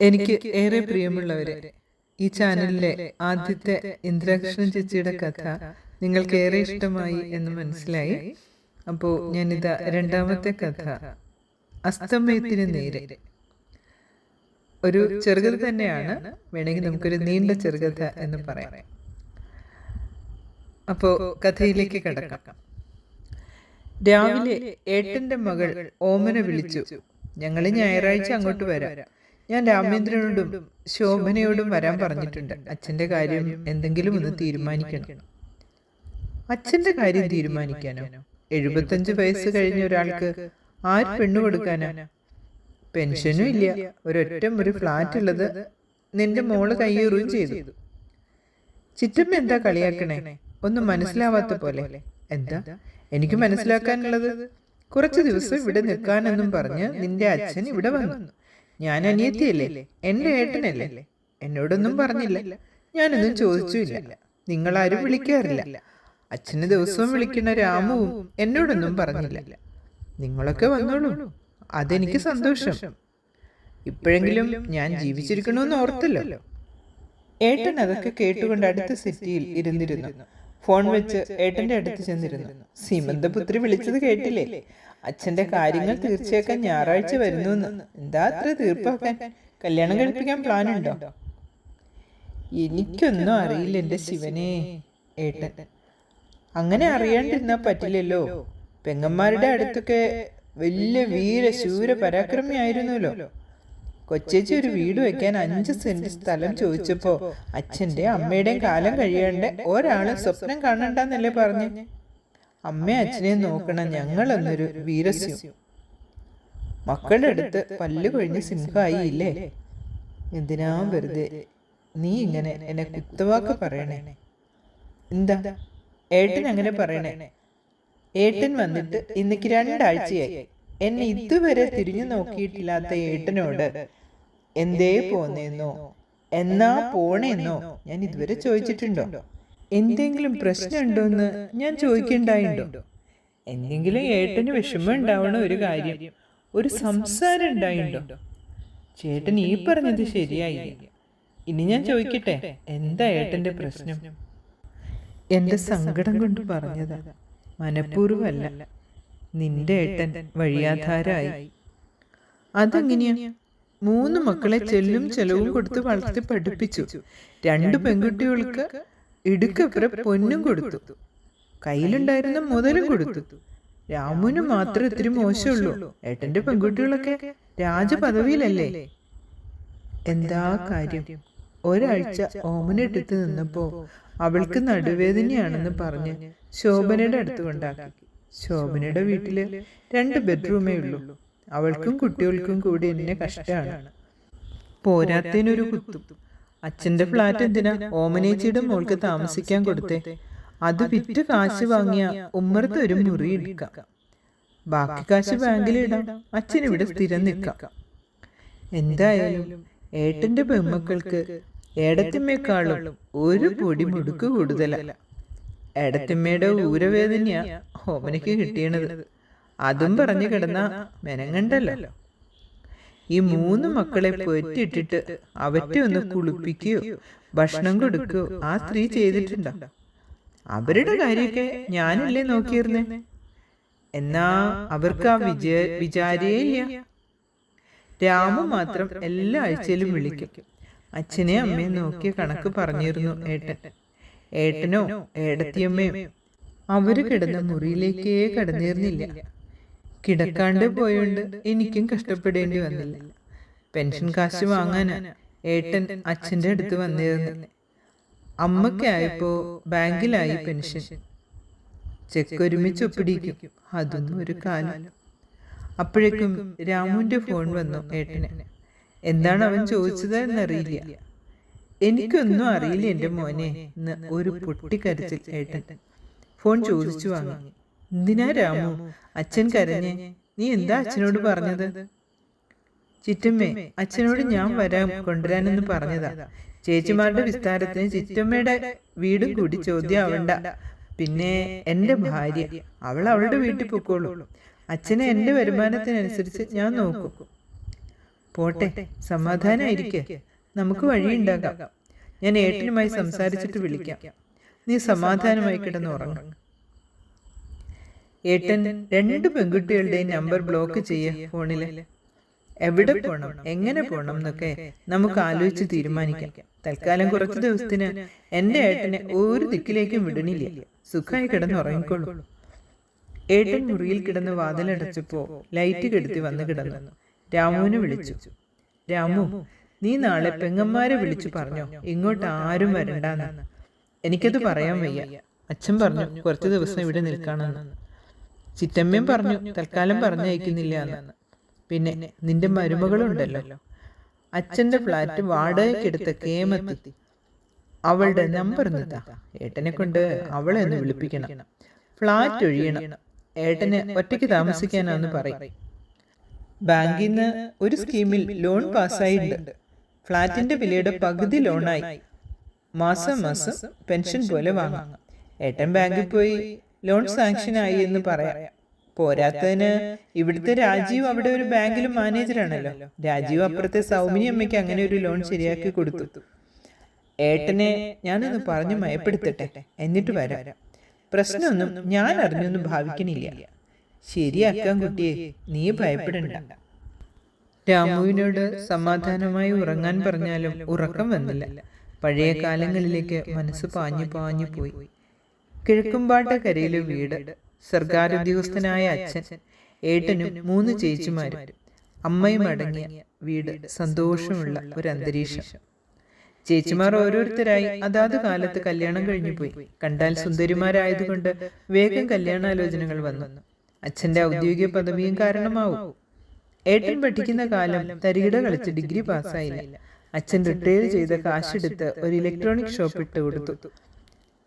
എനിക്ക് ഏറെ പ്രിയമുള്ളവരെ. ഈ ചാനലിലെ ആദ്യത്തെ ഇന്ദ്രകൃഷ്ണൻ ചേച്ചിയുടെ കഥ നിങ്ങൾക്ക് ഏറെ ഇഷ്ടമായി എന്ന് മനസ്സിലായി. അപ്പോൾ ഞാനിതാ രണ്ടാമത്തെ കഥ. അസ്തമയത്തിന് നേരെ. ഒരു ചെറുകഥ തന്നെയാണ്. വേണമെങ്കിൽ നമുക്കൊരു നീണ്ട ചെറുകഥ എന്ന് പറയാം. അപ്പോൾ കഥയിലേക്ക് കടക്കാം. രാവിലെ ഏട്ടന്റെ മകൾ ഓമന വിളിച്ചു. ഞങ്ങൾ ഞായറാഴ്ച അങ്ങോട്ട് വരാം. ഞാൻ രാമേന്ദ്രനോടും ശോഭനയോടും വരാൻ പറഞ്ഞിട്ടുണ്ട്. അച്ഛന്റെ കാര്യം എന്തെങ്കിലും ഒന്ന് തീരുമാനിക്കണം. അച്ഛന്റെ കാര്യം തീരുമാനിക്കാനോ? എഴുപത്തഞ്ച് വയസ്സ് കഴിഞ്ഞ ഒരാൾക്ക് ആര് പെണ്ണു കൊടുക്കാനാ? പെൻഷനും ഇല്ല. ഒരൊറ്റ ഒരു ഫ്ലാറ്റ് ഉള്ളത് നിന്റെ മോൾ കയ്യേറുകയും ചെയ്തു. ചിറ്റമ്മ എന്താ കളിയാക്കണേ? ഒന്നും മനസ്സിലാവാത്ത പോലെ. എന്താ? എനിക്ക് മനസ്സിലാക്കാനുള്ളത് കുറച്ച് ദിവസം ഇവിടെ നിൽക്കാനെന്നും പറഞ്ഞ് നിന്റെ അച്ഛൻ ഇവിടെ വന്നു. ഞാൻ അനിയത്തിയല്ലേ? എന്റെ ഏട്ടനല്ലേ? എന്നോടൊന്നും പറഞ്ഞില്ല. ഞാനൊന്നും ചോദിച്ചുമില്ല നിങ്ങളാരും വിളിക്കാറില്ല. അച്ഛന് ദിവസവും വിളിക്കുന്ന രാമുവും എന്നോടൊന്നും പറഞ്ഞില്ല. നിങ്ങളൊക്കെ വന്നോളൂ. അതെനിക്ക് സന്തോഷം. ഇപ്പോഴെങ്കിലും ഞാൻ ജീവിച്ചിരിക്കണമെന്ന് ഓർത്തല്ലോ. ഏട്ടൻ അതൊക്കെ കേട്ടുകൊണ്ട് അടുത്ത സിറ്റിയിൽ ഇരുന്നിരുന്നു. ഫോൺ വെച്ച് ഏട്ടന്റെ അടുത്ത് ചെന്നിരുന്നു. സീമന്തപുത്രി വിളിച്ചത് കേട്ടില്ലേ? അച്ഛന്റെ കാര്യങ്ങൾ തീർച്ചയാക്കാൻ ഞായറാഴ്ച വരുന്നു എന്താ അത്ര തീർപ്പാക്കാൻ? കല്യാണം കഴിപ്പിക്കാൻ പ്ലാൻ ഉണ്ടോ എനിക്കൊന്നും അറിയില്ല എന്റെ ശിവനെ. ഏട്ടൻ. അങ്ങനെ അറിയാണ്ടിരുന്നാ പറ്റില്ലല്ലോ. പെങ്ങന്മാരുടെ അടുത്തൊക്കെ വലിയ വീര ശൂര പരാക്രമിയായിരുന്നല്ലോ. കൊച്ചേച്ചി ഒരു വീട് വെക്കാൻ അഞ്ച് സെന്റ് സ്ഥലം ചോദിച്ചപ്പോ അച്ഛന്റെ അമ്മയുടെയും കാലം കഴിയാണ്ട് ഒരാൾ സ്വപ്നം കാണണ്ടെന്നല്ലേ പറഞ്ഞു? അമ്മ അച്ഛനെ നോക്കണം. ഞങ്ങളെന്നൊരു വീരസ്യം. മക്കളുടെ അടുത്ത് പല്ല് കൊഴിഞ്ഞ് സിംഹമായി ഇല്ലേ എന്തിനാ വെറുതെ? നീ ഇങ്ങനെ എന്നെ കുത്തവാക്ക് പറയണേ. എന്താ? ഏട്ടൻ അങ്ങനെ പറയണേ. ഏട്ടൻ വന്നിട്ട് ഇന്നിക്ക് രണ്ടാഴ്ചയായി. എന്നെ ഇതുവരെ തിരിഞ്ഞു നോക്കിയിട്ടില്ലാത്ത ഏട്ടനോട് എന്തേ പോന്നേന്നോ? എന്നാ പോണേന്നോ? ഞാൻ ഇതുവരെ ചോദിച്ചിട്ടുണ്ടോ? എന്തെങ്കിലും പ്രശ്നമുണ്ടോന്ന് ഞാൻ ചോദിക്കണ്ടായിണ്ടോ? എന്തെങ്കിലും ഏട്ടന് വിഷമം ഉണ്ടാവണ ഒരു കാര്യം ഒരു സംസാരം ഉണ്ടായിണ്ടോ? ചേട്ടൻ ഈ പറഞ്ഞത് ശരിയായി ഇനി ഞാൻ ചോദിക്കട്ടെ എന്താ ഏട്ടന്റെ പ്രശ്നം? എന്റെ സങ്കടം കൊണ്ട് പറഞ്ഞതാ. മനഃപൂർവമല്ല. നിന്റെ ഏട്ടൻ വഴിയാധാരായി. അതെങ്ങനെയാ? മൂന്ന് മക്കളെ ചെല്ലും ചെലവും കൊടുത്ത് വളർത്തി പഠിപ്പിച്ചു. രണ്ട് പെൺകുട്ടികൾക്ക് ഇടുക്കപ്പുറ പൊന്നും കൊടുത്തു. കയ്യിലുണ്ടായിരുന്ന മുതലും കൊടുത്തു. രാമുന് മാത്രം ഇത്തിരി മോശമുള്ളൂ. ഏട്ടന്റെ പെൺകുട്ടികളൊക്കെ രാജപദവിയിലല്ലേ? എന്താ കാര്യം? ഒരാഴ്ച ഓമനെടുത്ത് നിന്നപ്പോ അവൾക്ക് നടുവേദനയാണെന്ന് പറഞ്ഞ് ശോഭനയുടെ അടുത്ത് കൊണ്ടാക്കി. ശോഭനയുടെ വീട്ടിൽ രണ്ട് ബെഡ്റൂമേ ഉള്ളൂ. അവൾക്കും കുട്ടികൾക്കും കൂടി എന്നെ കഷ്ടമാണ്. പോരാത്തതിനൊരു കുത്തും. അച്ഛന്റെ ഫ്ലാറ്റ് എന്തിനാ? ഓമനേച്ചിയുടെ മോൾക്ക് താമസിക്കാൻ കൊടുത്തേ. അത് വിറ്റ് കാശ് വാങ്ങിയ ഉമ്മർത്ത് ഒരു മുറി എടുക്കാം. ബാക്കി കാശ് ബാങ്കിൽ ഇടാം. അച്ഛൻ ഇവിടെ സ്ഥിരം നിൽക്കാം. എന്തായാലും ഏട്ടന്റെ പെമ്മക്കൾക്ക് ഏടത്തിമ്മയെക്കാളും ഒരു പൊടി മുടുക്ക് കൂടുതലല്ല ഏടത്തിമ്മയുടെ ഊരവേദനയാ ഓമനയ്ക്ക് കിട്ടിയണത്. അതും പറഞ്ഞു കിടന്ന മെനങ്ങണ്ടല്ലോ. ഈ മൂന്ന് മക്കളെ പൊറ്റിട്ടിട്ട് അവറ്റെ ഒന്ന് കുളിപ്പിക്കുകയോ ഭക്ഷണം കൊടുക്കുകയോ ആ സ്ത്രീ ചെയ്തിട്ടുണ്ടോ? അവരുടെ കാര്യമൊക്കെ ഞാനല്ലേ നോക്കിയിരുന്നേ? എന്നാ അവർക്ക് ആ വിജയ വിചാരേ ഇല്ല. രാമു മാത്രം എല്ലാ ആഴ്ചയിലും വിളിക്കും. അച്ഛനെ അമ്മയും നോക്കിയ കണക്ക് പറഞ്ഞിരുന്നു ഏട്ടൻ. ഏട്ടനോ ഏടത്തിയമ്മയോ? അവർ കിടന്ന മുറിയിലേക്കേ കടന്നിരുന്നില്ല. കിടക്കാണ്ട് പോയോണ്ട് എനിക്കും കഷ്ടപ്പെടേണ്ടി വന്നില്ല. പെൻഷൻ കാശ് വാങ്ങാൻ ഏട്ടൻ അച്ഛന്റെ അടുത്ത് വന്നിരുന്നു. അമ്മക്കായപ്പോ ബാങ്കിലായി പെൻഷൻ. ചെക്ക് ഒരുമിച്ച് ഒപ്പിടിക്കും. അതൊന്നും ഒരു കാലം. അപ്പോഴേക്കും രാമുവിന്റെ ഫോൺ വന്നു ഏട്ടന്. എന്താണ് അവൻ ചോദിച്ചത് എന്നറിയില്ല എനിക്കൊന്നും അറിയില്ല എന്റെ മോനെ എന്ന് ഒരു പൊട്ടിക്കരച്ചിൽ ഏട്ടൻ. ഫോൺ ചോദിച്ചു വാങ്ങി. എന്തിനാ രാമു? അച്ഛൻ കരഞ്ഞേ. നീ എന്താ അച്ഛനോട് പറഞ്ഞത്? ചിറ്റമ്മേ അച്ഛനോട് ഞാൻ വരാൻ കൊണ്ടുവരാനെന്ന് പറഞ്ഞതാ. ചേച്ചിമാരുടെ വിസ്താരത്തിന് ചിറ്റമ്മയുടെ വീടും കൂടി ചോദ്യമാവണ്ട പിന്നെ എന്റെ ഭാര്യ. അവൾ അവളുടെ വീട്ടിൽ പൊക്കോളൂ. അച്ഛനെ എന്റെ വരുമാനത്തിനനുസരിച്ച് ഞാൻ നോക്കും. പോട്ടെ സമാധാനമായിരിക്കെ നമുക്ക് വഴിയുണ്ടാകാം ഞാൻ ഏട്ടനുമായി സംസാരിച്ചിട്ട് വിളിക്കാം. നീ സമാധാനമായി കിടന്ന് ഉറങ്ങും. ഏട്ടൻ രണ്ട് പെൺകുട്ടികളുടെയും നമ്പർ ബ്ലോക്ക് ചെയ്യ ഫോണിൽ. എവിടെ പോണം എങ്ങനെ പോണം എന്നൊക്കെ നമുക്ക് ആലോചിച്ച് തീരുമാനിക്കാം. തൽക്കാലം കുറച്ച് ദിവസത്തിന് എന്റെ ഏട്ടനെ ഒരു ദിക്കിലേക്കും വിടണില്ല. സുഖമായി കിടന്ന് ഉറങ്ങിക്കോളൂ. ഏട്ടൻ മുറിയിൽ കിടന്ന് വാതിലടച്ചപ്പോ ലൈറ്റ് കെടുത്തി വന്ന് കിടന്നു. രാമുവിനെ വിളിച്ചു. രാമു നീ നാളെ പെങ്ങന്മാരെ വിളിച്ചു പറഞ്ഞോ? ഇങ്ങോട്ട് ആരും വരണ്ടാന്ന്. എനിക്കത് പറയാൻ വയ്യ. അച്ഛൻ പറഞ്ഞു കുറച്ച് ദിവസം ഇവിടെ നിൽക്കാണെന്ന്. ചിറ്റമ്മയും പറഞ്ഞു തൽക്കാലം പറഞ്ഞയക്കുന്നില്ല എന്ന്. പിന്നെ നിന്റെ മരുമകളുണ്ടല്ലോ. അച്ഛന്റെ ഫ്ലാറ്റ് വാടകയ്ക്കെടുത്ത കേമത്തി. അവളുടെ നമ്പർ നിത്താ ഏട്ടനെ കൊണ്ട് അവളെ ഒന്ന് വിളിപ്പിക്കണം. ഫ്ലാറ്റ് ഒഴിയണം. ഏട്ടന് ഒറ്റയ്ക്ക് താമസിക്കാനാന്ന് പറയും. ബാങ്കിൽ നിന്ന് ഒരു സ്കീമിൽ ലോൺ പാസ്സായിട്ടുണ്ട്. ഫ്ലാറ്റിന്റെ വിലയുടെ പകുതി ലോണായി. മാസം മാസം പെൻഷൻ പോലെ വാങ്ങാം. ഏട്ടൻ ബാങ്കിൽ പോയി ലോൺ സാങ്ഷൻ ആയി എന്ന് പറയാം. പോരാത്തതിന് ഇവിടുത്തെ രാജീവ് അവിടെ ഒരു ബാങ്കിലും മാനേജറാണല്ലോ രാജീവ് അപ്പുറത്തെ സൗമിനി അമ്മയ്ക്ക് അങ്ങനെ ഒരു ലോൺ ശരിയാക്കി കൊടുത്തു. ഏട്ടനെ ഞാനൊന്ന് പറഞ്ഞു മയപ്പെടുത്തട്ടെ. എന്നിട്ട് വരാം. പ്രശ്നമൊന്നും ഞാൻ അറിഞ്ഞൊന്നും ഭാവിക്കണില്ല. ശരിയാക്കാൻ കുട്ടിയെ നീ ഭയപ്പെടണ്ട. രാമുവിനോട് സമാധാനമായി ഉറങ്ങാൻ പറഞ്ഞാലും ഉറക്കം വന്നില്ല. പഴയ കാലങ്ങളിലേക്ക് മനസ്സ് പാഞ്ഞു പാഞ്ഞു പോയി. കിഴക്കുംപാട്ട കരയിലെ വീട് സർക്കാർ ഉദ്യോഗസ്ഥനായ അച്ഛൻ ഏട്ടനും മൂന്ന് ചേച്ചിമാരും അമ്മയും അടങ്ങിയ വീട് സന്തോഷമുള്ള ഒരു അന്തരീക്ഷം. ചേച്ചിമാർ ഓരോരുത്തരായി അതാത് കാലത്ത് കല്യാണം കഴിഞ്ഞു പോയി. കണ്ടാൽ സുന്ദരിമാരായതുകൊണ്ട് വേഗം കല്യാണാലോചനകൾ വന്നു. അച്ഛന്റെ ഔദ്യോഗിക പദവിയും കാരണമാവും. ഏട്ടൻ പഠിക്കുന്ന കാലം തരികിട കളിച്ച് ഡിഗ്രി പാസ്സായില്ല. അച്ഛൻ റിട്ടയർ ചെയ്ത കാശെടുത്ത് ഒരു ഇലക്ട്രോണിക് ഷോപ്പ് ഇട്ട് കൊടുത്തു.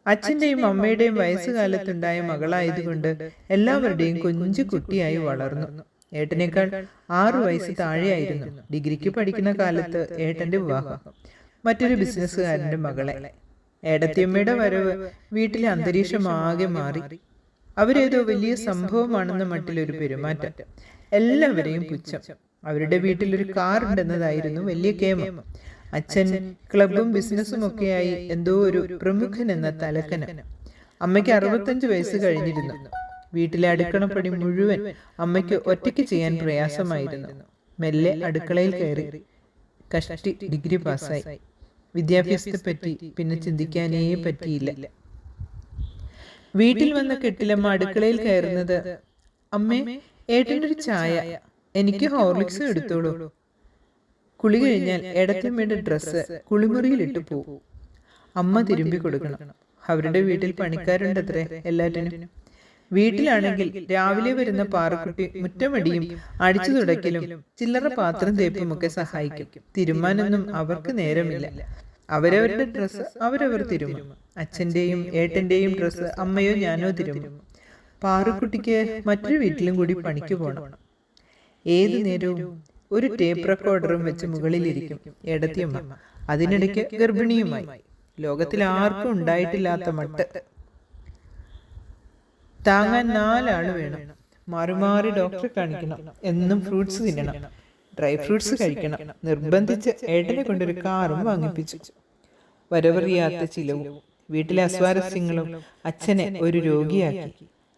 അച്ഛന്റെയും അമ്മയുടെയും വയസ്സുകാലത്തുണ്ടായ മകളായതുകൊണ്ട് എല്ലാവരുടെയും കൊഞ്ചു കുട്ടിയായി വളർന്നു. ഏട്ടനേക്കാൾ ആറു വയസ്സ് താഴെയായിരുന്നു. ഡിഗ്രിക്ക് പഠിക്കുന്ന കാലത്ത് ഏട്ടന്റെ വിവാഹം. മറ്റൊരു ബിസിനസ്സുകാരന്റെ മകളെ. ഏടത്തിയമ്മയുടെ വരവ് വീട്ടിലെ അന്തരീക്ഷം ആകെ മാറി. അവരേതോ വലിയ സംഭവമാണെന്ന മട്ടിലൊരു പെരുമാറ്റം. എല്ലാവരെയും പുച്ഛം. അവരുടെ വീട്ടിലൊരു കാർ ഉണ്ടെന്നതായിരുന്നു വലിയ കേമം അച്ഛൻ ക്ലബും ബിസിനസ്സും ഒക്കെയായി എന്തോ ഒരു പ്രമുഖൻ എന്ന തലക്കന്. അമ്മയ്ക്ക് അറുപത്തഞ്ച് വയസ്സ് കഴിഞ്ഞിരുന്നു. വീട്ടിലെ അടുക്കളപ്പണി മുഴുവൻ അമ്മയ്ക്ക് ഒറ്റയ്ക്ക് ചെയ്യാൻ പ്രയാസമായിരുന്നു. മെല്ലെ അടുക്കളയിൽ കയറി കഷ്ടി ഡിഗ്രി പാസ്സായി. വിദ്യാഭ്യാസത്തെ പറ്റി പിന്നെ ചിന്തിക്കാനേ പറ്റിയില്ല. വീട്ടിൽ വന്ന കെട്ടിലമ്മ അടുക്കളയിൽ കയറുന്നത് അമ്മേ ഒരു ചായ. എനിക്ക് ഹോർലിക്സ് എടുത്തോളൂ. കുളി കഴിഞ്ഞാൽ ഇടത്തമ്മയുടെ ഡ്രസ്സ് കുളിമുറിയിലിട്ട് പോവും. അമ്മ തിരുമ്പി കൊടുക്കണം. അവരുടെ വീട്ടിൽ പണിക്കാരുണ്ടത്രേ എല്ലാറ്റിനും. വീട്ടിലാണെങ്കിൽ രാവിലെ വരുന്ന പാറക്കുട്ടി മുറ്റമടിയും അടിച്ചു തുടയ്ക്കലും ചില്ലറ പാത്രം തേപ്പും ഒക്കെ സഹായിക്കും. തിരുമാനൊന്നും അവർക്ക് നേരമില്ല. അവരവരുടെ ഡ്രസ്സ് അവരവർ തിരുമും. അച്ഛന്റെയും ഏട്ടന്റെയും ഡ്രസ്സ് അമ്മയോ ഞാനോ തിരുമും. പാറുക്കുട്ടിക്ക് മറ്റൊരു വീട്ടിലും കൂടി പണിക്ക് പോകണം ഏത് നേരവും ഒരു ടേപ്പ് റെക്കോർഡറും വെച്ച് മുകളിലിരിക്കും. എടത്തിയമ്മ. അതിനിടയ്ക്ക് ഗർഭിണിയുമായി. ലോകത്തിൽ ആർക്കും ഉണ്ടായിട്ടില്ലാത്ത മട്ട്. താങ്ങാൻ നാലാൾ വേണം. മാറി മാറി ഡോക്ടറെ കാണിക്കണം. എന്നും ഫ്രൂട്ട്സ് തിന്നണം. ഡ്രൈ ഫ്രൂട്ട്സ് കഴിക്കണം. നിർബന്ധിച്ച് ഏട്ടനെ കൊണ്ടൊരു കാറും വാങ്ങിപ്പിച്ചു. വരവറിയാത്ത ചിലവും വീട്ടിലെ അസ്വാരസ്യങ്ങളും അച്ഛനെ ഒരു രോഗിയാക്കി.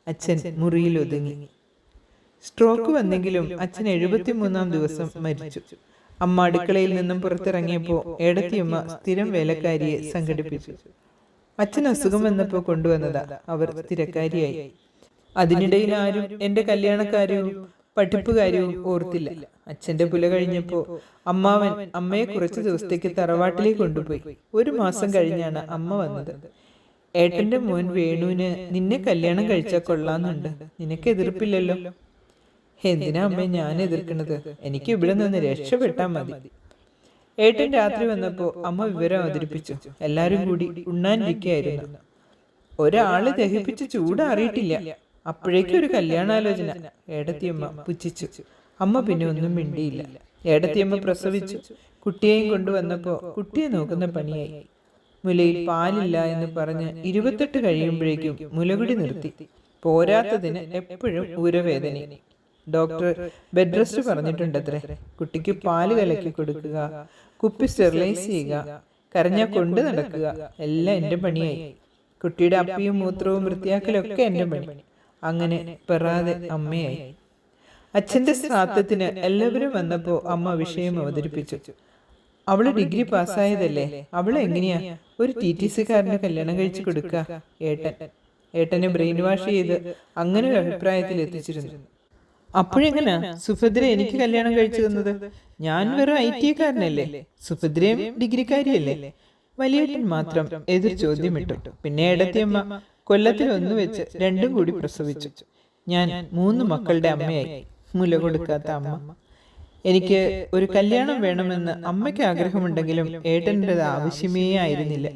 അച്ഛൻ മുറിയിൽ ഒതുങ്ങി സ്ട്രോക്ക് വന്നെങ്കിലും അച്ഛൻ എഴുപത്തിമൂന്നാം ദിവസം മരിച്ചു. അമ്മ അടുക്കളയിൽ നിന്നും പുറത്തിറങ്ങിയപ്പോൾ ഏടത്തിയമ്മ സ്ഥിരം വേലക്കാരിയെ സംഘടിപ്പിച്ചു. അച്ഛൻ അസുഖം വന്നപ്പോൾ കൊണ്ടുവന്നതാ. അവർ സ്ഥിരക്കാരിയായി. അതിനിടയിൽ ആരും എന്റെ കല്യാണക്കാര്യവും പഠിപ്പുകാര്യവും ഓർത്തില്ല. അച്ഛന്റെ പുല കഴിഞ്ഞപ്പോ അമ്മാവൻ അമ്മയെ കുറച്ചു ദിവസത്തേക്ക് തറവാട്ടിലേക്ക് കൊണ്ടുപോയി. ഒരു മാസം കഴിഞ്ഞാണ് അമ്മ വന്നത്. ഏട്ടന്റെ മോൻ വേണുവിന് നിന്നെ കല്യാണം കഴിച്ചാൽ കൊള്ളാന്നുണ്ട്. നിനക്ക് എതിർപ്പില്ലല്ലോ. എന്തിനാ അമ്മേ ഞാൻ എതിർക്കുന്നത്? എനിക്ക് ഇവിടെ നിന്ന് രക്ഷപ്പെട്ടാൽ മതി. ഏട്ടൻ രാത്രി വന്നപ്പോ അമ്മ വിവരം അവതരിപ്പിച്ചു. എല്ലാരും കൂടി ഉണ്ണാനിരിക്കുകയായിരുന്നു ഒരാൾ ദഹിപ്പിച്ച് ചൂട് അറിയിട്ടില്ല. അപ്പോഴേക്കും ഒരു കല്യാണാലോചന. ഏടത്തിയമ്മ പുച്ഛിച്ചു. അമ്മ പിന്നെ ഒന്നും മിണ്ടിയില്ല. ഏടത്തിയമ്മ പ്രസവിച്ചു. കുട്ടിയെയും കൊണ്ടുവന്നപ്പോ കുട്ടിയെ നോക്കുന്ന പണിയായി. മുലയിൽ പാലില്ല എന്ന് പറഞ്ഞ് ഇരുപത്തെട്ട് കഴിയുമ്പോഴേക്കും മുലകുടി നിർത്തി. പോരാത്തതിന് എപ്പോഴും ഊരവേദന ഡോക്ടർ ബെഡ് റെസ്റ്റ് പറഞ്ഞിട്ടുണ്ടത്രേ. കുട്ടിക്ക് പാൽ കലക്കി കൊടുക്കുക കുപ്പി സ്റ്റെറിലൈസ് ചെയ്യുക കരഞ്ഞ കൊണ്ട് നടക്കുക എല്ലാം എന്റെ പണിയായി. കുട്ടിയുടെ അപ്പിയും മൂത്രവും വൃത്തിയാക്കലൊക്കെ എന്റെ പണി. അങ്ങനെ പെറാതെ അമ്മയായി. അച്ഛന്റെ ശ്രാദ്ധത്തിന് എല്ലാവരും വന്നപ്പോൾ അമ്മ വിഷയം അവതരിപ്പിച്ചു. അവൾ ഡിഗ്രി പാസ്സായതല്ലേ? അവൾ എങ്ങനെയാ? ഒരു ടി ടി സിക്കാരനെ കല്യാണം കഴിച്ചു കൊടുക്കുക. ഏട്ടൻ. ഏട്ടനെ ബ്രെയിൻ വാഷ് ചെയ്ത് അങ്ങനെ ഒരു അഭിപ്രായത്തിൽ എത്തിച്ചിരുന്നു. അപ്പോഴെങ്ങനാ? സുഭദ്ര എനിക്ക് കല്യാണം കഴിച്ചു തന്നത്. ഞാൻ വെറും ഐ ടി കാരനല്ലേ? സുഭദ്രയും ഡിഗ്രിക്കാരിയല്ലേ? വലിയേട്ടൻ മാത്രം എതിർ ചോദ്യം ഇട്ടു. പിന്നെ ഇടത്തിയമ്മ കൊല്ലത്തിൽ ഒന്ന് വെച്ച് രണ്ടും കൂടി പ്രസവിച്ചു. ഞാൻ മൂന്ന് മക്കളുടെ അമ്മയായി. മുല കൊടുക്കാത്ത അമ്മ. എനിക്ക് ഒരു കല്യാണം വേണമെന്ന് അമ്മയ്ക്ക് ആഗ്രഹമുണ്ടെങ്കിലും ഏട്ടന്റെത് ആവശ്യമേ ആയിരുന്നില്ല.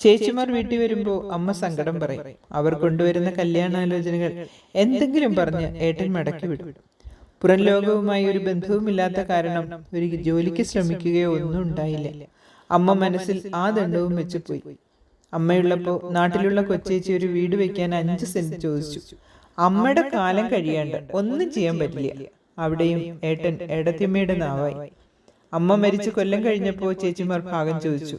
ചേച്ചിമാർ വീട്ടിൽ വരുമ്പോൾ അമ്മ സങ്കടം പറയും. അവർ കൊണ്ടുവരുന്ന കല്യാണാലോചനകൾ എന്തെങ്കിലും പറഞ്ഞ് ഏട്ടൻ മടക്കി വിടും. പുറം ലോകവുമായി ഒരു ബന്ധവുമില്ലാത്ത കാരണം ഒരു ജോലിക്ക് ശ്രമിക്കുകയോ ഒന്നും ഉണ്ടായില്ല. അമ്മ മനസ്സിൽ ആ ദണ്ഡവും വെച്ച് പോയി. അമ്മയുള്ളപ്പോ നാട്ടിലുള്ള കൊച്ചേച്ചി ഒരു വീട് വെക്കാൻ അഞ്ച് സെന്റ് ചോദിച്ചു. അമ്മയുടെ കാലം കഴിയാണ്ട് ഒന്നും ചെയ്യാൻ പറ്റില്ല. അവിടെയും ഏട്ടൻ ഏടത്തിയമ്മയുടെ നാവായി. അമ്മ മരിച്ചു കൊല്ലം കഴിഞ്ഞപ്പോ ചേച്ചിമാർ ഭാഗം ചോദിച്ചു.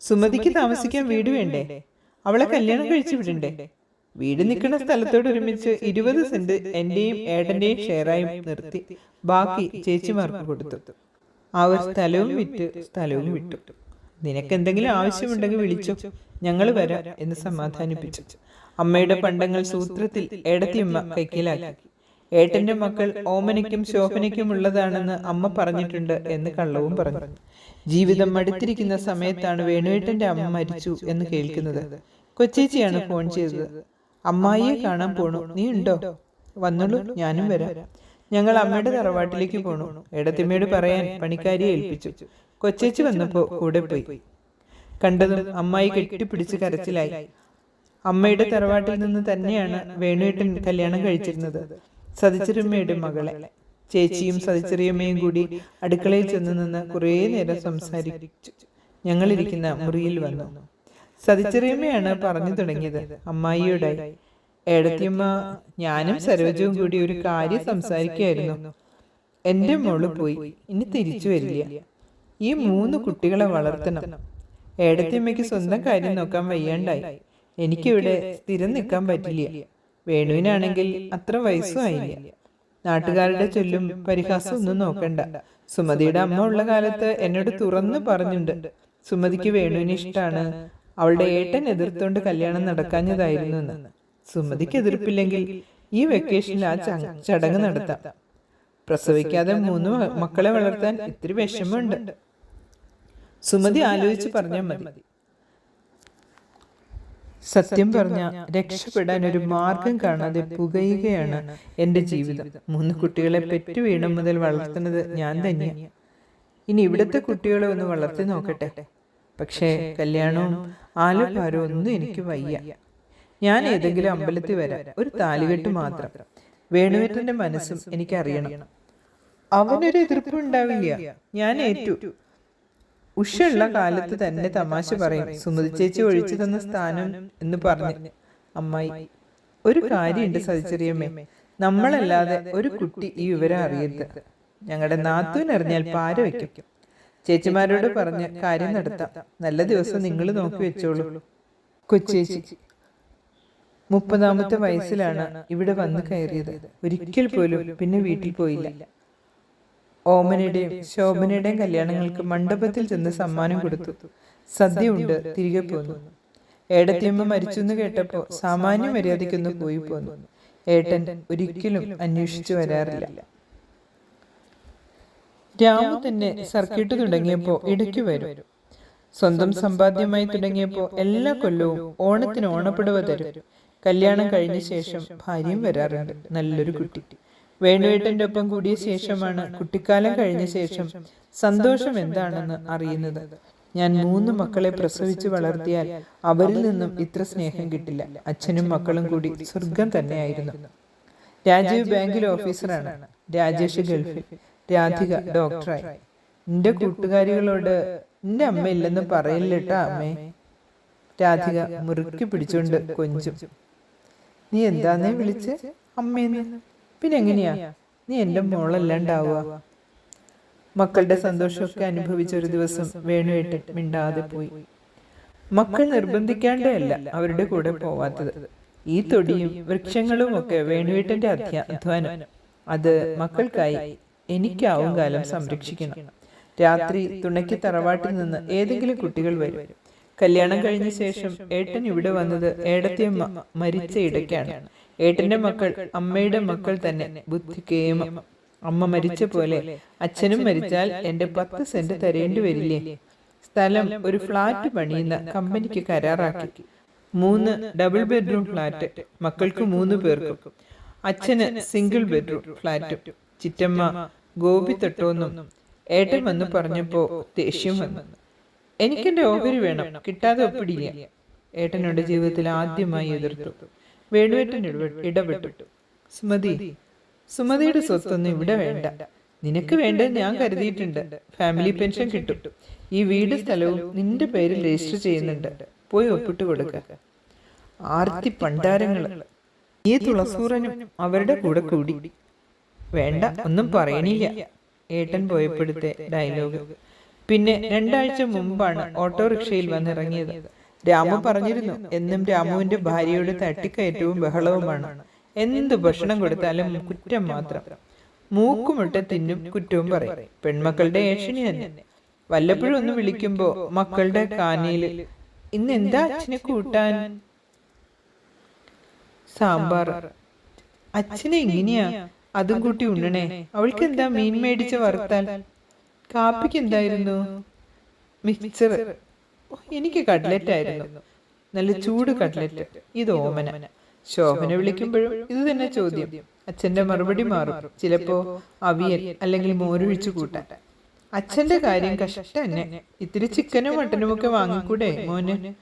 സുമതിക്ക് താമസിക്കാൻ വീട് വേണ്ടേ? അവളെ കല്യാണം കഴിച്ചു വിടണ്ടേ? വീട് നിൽക്കുന്ന സ്ഥലത്തോട് ഒരുമിച്ച് ഇരുപത് സെന്റ് എന്റെയും ഏട്ടന്റെയും ഷെയറായും നിർത്തി. ബാക്കി ചേച്ചിമാർക്ക് കൊടുത്തു. അവർ സ്ഥലവും വിറ്റ് സ്ഥലവും വിട്ടു. നിനക്ക് എന്തെങ്കിലും ആവശ്യമുണ്ടെങ്കിൽ വിളിച്ചു? ഞങ്ങൾ വരാം എന്ന് സമാധാനിപ്പിച്ചു അമ്മയുടെ പണ്ടങ്ങൾ സൂത്രത്തിൽ ഏടത്തിയമ്മ കൈക്കലാക്കി ഏട്ടന്റെ മക്കൾ ഓമനയ്ക്കും ശോഭനയ്ക്കും ഉള്ളതാണെന്ന് അമ്മ പറഞ്ഞിട്ടുണ്ട് എന്ന് കള്ളവും പറഞ്ഞു. ജീവിതം മടുത്തിരിക്കുന്ന സമയത്താണ് വേണുവേട്ടന്റെ അമ്മ മരിച്ചു എന്ന് കേൾക്കുന്നത്. കൊച്ചേച്ചിയാണ് ഫോൺ ചെയ്തത്. അമ്മായിയെ കാണാൻ പോണു. നീ ഉണ്ടോ? വന്നോളൂ ഞാനും വരാം. ഞങ്ങൾ അമ്മയുടെ തറവാട്ടിലേക്ക് പോണു. എടത്തിമ്മയോട് പറയാൻ പണിക്കാരിയെ ഏൽപ്പിച്ചു. കൊച്ചേച്ചി വന്നപ്പോ കൂടെ പോയി. കണ്ടതും അമ്മായി കെട്ടിപ്പിടിച്ച് കരച്ചിലായി. അമ്മയുടെ തറവാട്ടിൽ നിന്ന് തന്നെയാണ് വേണുവേട്ടൻ കല്യാണം കഴിച്ചിരുന്നത്. സതിച്ചിരുമ്മയുടെ മകളെ. ചേച്ചിയും സതിച്ചെറിയമ്മയും കൂടി അടുക്കളയിൽ ചെന്ന് നിന്ന് കുറേ നേരം സംസാരിച്ചു. ഞങ്ങളിരിക്കുന്ന മുറിയിൽ വന്നു. സതിച്ചെറിയമ്മയാണ് പറഞ്ഞു തുടങ്ങിയത്. അമ്മായിയുടെ ഏടത്തിയമ്മ ഞാനും സരോജവും കൂടി ഒരു കാര്യം സംസാരിക്കുകയായിരുന്നു. എന്റെ മോൾ പോയി. ഇനി തിരിച്ചു വരില്ല. ഈ മൂന്ന് കുട്ടികളെ വളർത്തണം. ഏടത്തിയമ്മയ്ക്ക് സ്വന്തം കാര്യം നോക്കാൻ വയ്യാണ്ടായി. എനിക്കിവിടെ സ്ഥിരം നിൽക്കാൻ പറ്റില്ല. വേണുവിനാണെങ്കിൽ അത്ര വയസ്സും ആയില്ല. നാട്ടുകാരുടെ ചൊല്ലും പരിഹാസം ഒന്നും നോക്കണ്ട. സുമതിയുടെ അമ്മ ഉള്ള കാലത്ത് എന്നോട് തുറന്നു പറഞ്ഞിട്ടുണ്ട്. സുമതിക്ക് വേണുവിന് ഇഷ്ടമാണ് അവളുടെ ഏട്ടൻ എതിർത്തോണ്ട് കല്യാണം നടക്കാഞ്ഞതായിരുന്നു എന്ന്. സുമതിക്ക് എതിർപ്പില്ലെങ്കിൽ ഈ വെക്കേഷനിൽ ആ ചടങ്ങ് നടത്താം. പ്രസവിക്കാതെ മൂന്ന് മക്കളെ വളർത്താൻ ഇത്തിരി വിഷമമുണ്ട്. സുമതി ആലോചിച്ച് പറഞ്ഞാൽ മതി. സത്യം പറഞ്ഞ രക്ഷപ്പെടാൻ ഒരു മാർഗം കാണാതെ പുകയുകയാണ് എന്റെ ജീവിതം. മൂന്ന് കുട്ടികളെ പെറ്റു വീണം മുതൽ വളർത്തുന്നത് ഞാൻ തന്നെയാണ് ഇനി ഇവിടുത്തെ കുട്ടികളെ ഒന്ന് വളർത്തി നോക്കട്ടെ. പക്ഷേ കല്യാണവും ആലപ്പാരോ ഒന്നും എനിക്ക് വയ്യ. ഞാൻ ഏതെങ്കിലും അമ്പലത്തിൽ വരാം. ഒരു താലികെട്ട് മാത്രം. വേണുവേട്ടന്റെ മനസ്സും എനിക്ക് അറിയണം അവനൊരു എതിർപ്പ് ഉണ്ടാവില്ല ഞാൻ ഏറ്റു. ഉഷയുള്ള കാലത്ത് തന്നെ തമാശ പറയും. സുമതി ചേച്ചി ഒഴിച്ചു തന്ന സ്ഥാനം എന്ന് പറഞ്ഞ് അമ്മായി ഒരു കാര്യമുണ്ട് സതിച്ചെറിയമ്മേ നമ്മളല്ലാതെ ഒരു കുട്ടി ഈ വിവരം അറിയരുത്. ഞങ്ങളുടെ നാത്തൂൻ അറിഞ്ഞാൽ പാര വയ്ക്കും. ചേച്ചിമാരോട് പറഞ്ഞ് കാര്യം നടത്താം. നല്ല ദിവസം നിങ്ങൾ നോക്കി വെച്ചോളൂ. കൊച്ചേച്ചി മുപ്പതാമത്തെ വയസ്സിലാണ് ഇവിടെ വന്ന് കയറിയത്. ഒരിക്കൽ പോലും പിന്നെ വീട്ടിൽ പോയില്ല. ഓമനയുടെയും ശോഭനയുടെയും കല്യാണങ്ങൾക്ക് മണ്ഡപത്തിൽ ചെന്ന് സമ്മാനം കൊടുത്തു. സദ്യ ഉണ്ട് തിരികെ പോന്നു. ഏടത്തിയമ്മ മരിച്ചു എന്ന് കേട്ടപ്പോ സാമാന്യ മര്യാദയ്ക്കൊന്ന് പോയി പോന്നു. ഏട്ടൻ ഒരിക്കലും അന്വേഷിച്ചു വരാറില്ല. രാമു തന്നെ സർക്കിട്ട് തുടങ്ങിയപ്പോ ഇടയ്ക്ക് വരും. സ്വന്തം സമ്പാദ്യമായി തുടങ്ങിയപ്പോ എല്ലാ കൊല്ലവും ഓണത്തിന് ഓണപ്പെടുവ തരും. കല്യാണം കഴിഞ്ഞ ശേഷം ഭാര്യയും വരാറുണ്ട്. നല്ലൊരു കുട്ടി. വേണുവേട്ടന്റെ ഒപ്പം കൂടിയ ശേഷമാണ് കുട്ടിക്കാലം കഴിഞ്ഞ ശേഷം സന്തോഷം എന്താണെന്ന് അറിയുന്നത്. ഞാൻ മൂന്ന് മക്കളെ പ്രസവിച്ച് വളർത്തിയാൽ അവരിൽ നിന്നും ഇത്ര സ്നേഹം കിട്ടില്ല. അച്ഛനും മക്കളും കൂടി സ്വർഗം തന്നെയായിരുന്നു. രാജീവ് ബാങ്കിൽ ഓഫീസറാണ്. രാജേഷ് ഗൾഫിൽ. രാധിക ഡോക്ടറായി. എന്റെ കൂട്ടുകാരികളോട് എന്റെ അമ്മ ഇല്ലെന്ന് പറയില്ലട്ടാ അമ്മേ? രാധിക മുറുക്കി പിടിച്ചുകൊണ്ട് കൊഞ്ചും. നീ എന്താന്നേ വിളിച്ച്? അമ്മേന്ന്. പിന്നെ എങ്ങനെയാ നീ എന്റെ മോളല്ലാണ്ടാവുക മക്കളുടെ സന്തോഷമൊക്കെ അനുഭവിച്ച ഒരു ദിവസം വേണുവേട്ടൻ മിണ്ടാതെ പോയി. മക്കൾ നിർബന്ധിക്കാണ്ടല്ല അവരുടെ കൂടെ പോവാത്തത്. ഈ തൊടിയും വൃക്ഷങ്ങളും ഒക്കെ വേണുവേട്ടന്റെ അധ്വാനം. അത് മക്കൾക്കായി എനിക്കാവും കാലം സംരക്ഷിക്കണം. രാത്രി തുണയ്ക്ക് തറവാട്ടിൽ നിന്ന് ഏതെങ്കിലും കുട്ടികൾ വരും. കല്യാണം കഴിഞ്ഞ ശേഷം ഏട്ടൻ ഇവിടെ വന്നത് ഏടത്തിയമ്മ മരിച്ച ഇടയ്ക്കാണ് ഏട്ടന്റെ മക്കൾ അമ്മയുടെ മക്കൾ തന്നെ ബുദ്ധി അമ്മ മരിച്ച പോലെ അച്ഛനും മരിച്ചാൽ എന്റെ പത്ത് സെന്റ് തരേണ്ടി വരില്ലേ? സ്ഥലം ഒരു ഫ്ലാറ്റ് പണിയുന്ന കമ്പനിക്ക് കരാറാക്കി. മൂന്ന് ഡബിൾ ബെഡ്റൂം ഫ്ലാറ്റ് മക്കൾക്ക് മൂന്ന് പേർക്കും. അച്ഛന് സിംഗിൾ ബെഡ്റൂം ഫ്ലാറ്റും ചിറ്റമ്മ ഗോപി തൊട്ടോന്നും ഏട്ടൻ വന്ന് പറഞ്ഞപ്പോ ദേഷ്യം വന്നു. എനിക്കെന്റെ ഓഹരി വേണം. കിട്ടാതെ ഒപ്പിടില്ല. ഏട്ടനോട് ജീവിതത്തിൽ ആദ്യമായി എതിർത്തു. വേണുവേട്ടൻ ഇടപെ- ഇടപെട്ടു സുമതി സുമതിയുടെ സ്വത്തൊന്നും ഇവിടെ വേണ്ട. നിനക്ക് വേണ്ട ഞാൻ കരുതിയിട്ടുണ്ട്. ഫാമിലി പെൻഷൻ കിട്ടും. ഈ വീട് സ്ഥലവും നിന്റെ പേരിൽ രജിസ്റ്റർ ചെയ്യുന്നുണ്ട്. പോയി ഒപ്പിട്ട് കൊടുക്ക. ആർത്തി പണ്ടാരങ്ങൾ ഈ തുളസൂറനും അവരുടെ കൂടെ കൂടി വേണ്ട ഒന്നും പറയണില്ല. ഏട്ടൻ പോയപ്പെടുത്തെ ഡയലോഗ് പിന്നെ രണ്ടാഴ്ച മുമ്പാണ് ഓട്ടോറിക്ഷയിൽ വന്നിറങ്ങിയത്. രാമു പറഞ്ഞിരുന്നു എന്നും രാമുവിന്റെ ഭാര്യയുടെ തട്ടിക്കയറ്റവും ബഹളവുമാണ്. എന്തു ഭക്ഷണം കൊടുത്താലും കുറ്റം മാത്രം. മൂക്കുമുട്ട തിന്നും കുറ്റവും പറയും. പെൺമക്കളുടെ ഏഷണി തന്നെ. വല്ലപ്പോഴും ഒന്ന് വിളിക്കുമ്പോ മക്കളുടെ കാനയിൽ ഇന്ന് എന്താ അച്ഛനെ കൂട്ടാൻ? സാമ്പാർ. അച്ഛനെ ഇങ്ങനെയാ അതും കൂട്ടി ഉണ്ണണേ. അവൾക്ക് എന്താ മീൻ മേടിച്ച് വറുത്താൽ? കാപ്പിക്ക് എന്തായിരുന്നു? മിക്സർ എനിക്ക് കട്ട്ലറ്റ് ആയിരുന്നു. നല്ല ചൂട് കട്ട്ലറ്റ് ഇത് ഓമന. ശോഭന വിളിക്കുമ്പോഴും ഇത് തന്നെ ചോദ്യം. അച്ഛന്റെ മറുപടി മാറും. ചിലപ്പോ അവിയൽ അല്ലെങ്കിൽ മോരൊഴിച്ചു കൂട്ടാൻ. അച്ഛന്റെ കാര്യം കഷ്ട തന്നെ. ഇത്തിരി ചിക്കനും മട്ടനും ഒക്കെ വാങ്ങിക്കൂടെ മോന്?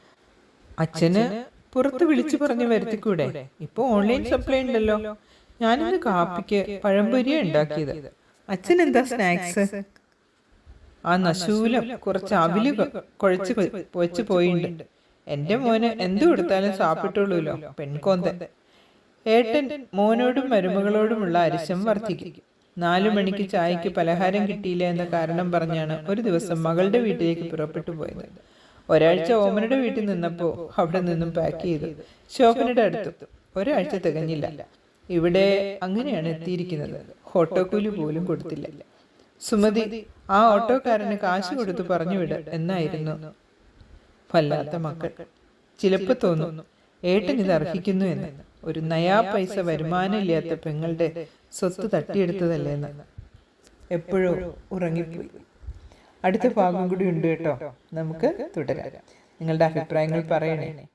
അച്ഛന് പുറത്ത് വിളിച്ചു പറഞ്ഞു വരുത്തിക്കൂടെ? ഇപ്പൊ ഓൺലൈൻ സപ്ലൈ ഉണ്ടല്ലോ. ഞാനിന്ന് കാപ്പിക്ക് പഴംപൊരിയ ഉണ്ടാക്കിയത്. അച്ഛൻ എന്താ സ്നാക്സ് ആ നശൂലം കുറച്ച് അവിൽ കുഴച്ച് പൊ- പൊച്ച് പോയിണ്ട്. എന്റെ മോന് എന്തു കൊടുത്താലും സാപ്പിട്ടുള്ളൂല്ലോ പെൺകോന്ത. ഏട്ടൻ മോനോടും മരുമകളോടുമുള്ള അരിശം വർദ്ധിക്കും. നാലു മണിക്ക് ചായക്ക് പലഹാരം കിട്ടിയില്ല എന്ന കാരണം പറഞ്ഞാണ് ഒരു ദിവസം മകളുടെ വീട്ടിലേക്ക് പുറപ്പെട്ടു പോയത്. ഒരാഴ്ച ഓമനയുടെ വീട്ടിൽ നിന്നപ്പോൾ അവിടെ നിന്നും പാക്ക് ചെയ്തു ശോഭനയുടെ അടുത്ത്. ഒരാഴ്ച തികഞ്ഞില്ല. ഇവിടെ അങ്ങനെയാണ് എത്തിയിരിക്കുന്നത്. ഓട്ടോക്കൂലി പോലും കൊടുത്തില്ല. സുമതി ആ ഓട്ടോക്കാരന് കാശ് കൊടുത്ത് പറഞ്ഞു വിട് എന്നായിരുന്നു. വല്ലാത്ത മക്കൾ. ചിലപ്പ് തോന്നുന്നു ഏട്ടൻ ഇത് അർഹിക്കുന്നു എന്ന്. ഒരു നയാ പൈസ വരുമാനമില്ലാത്ത പെങ്ങളുടെ സ്വത്ത് തട്ടിയെടുത്തതല്ലേ എന്ന് എപ്പോഴോ ഉറങ്ങിപ്പോയി. അടുത്ത ഭാഗം കൂടി ഉണ്ട് കേട്ടോ. നമുക്ക് തുടരാം. നിങ്ങളുടെ അഭിപ്രായങ്ങൾ പറയണേ.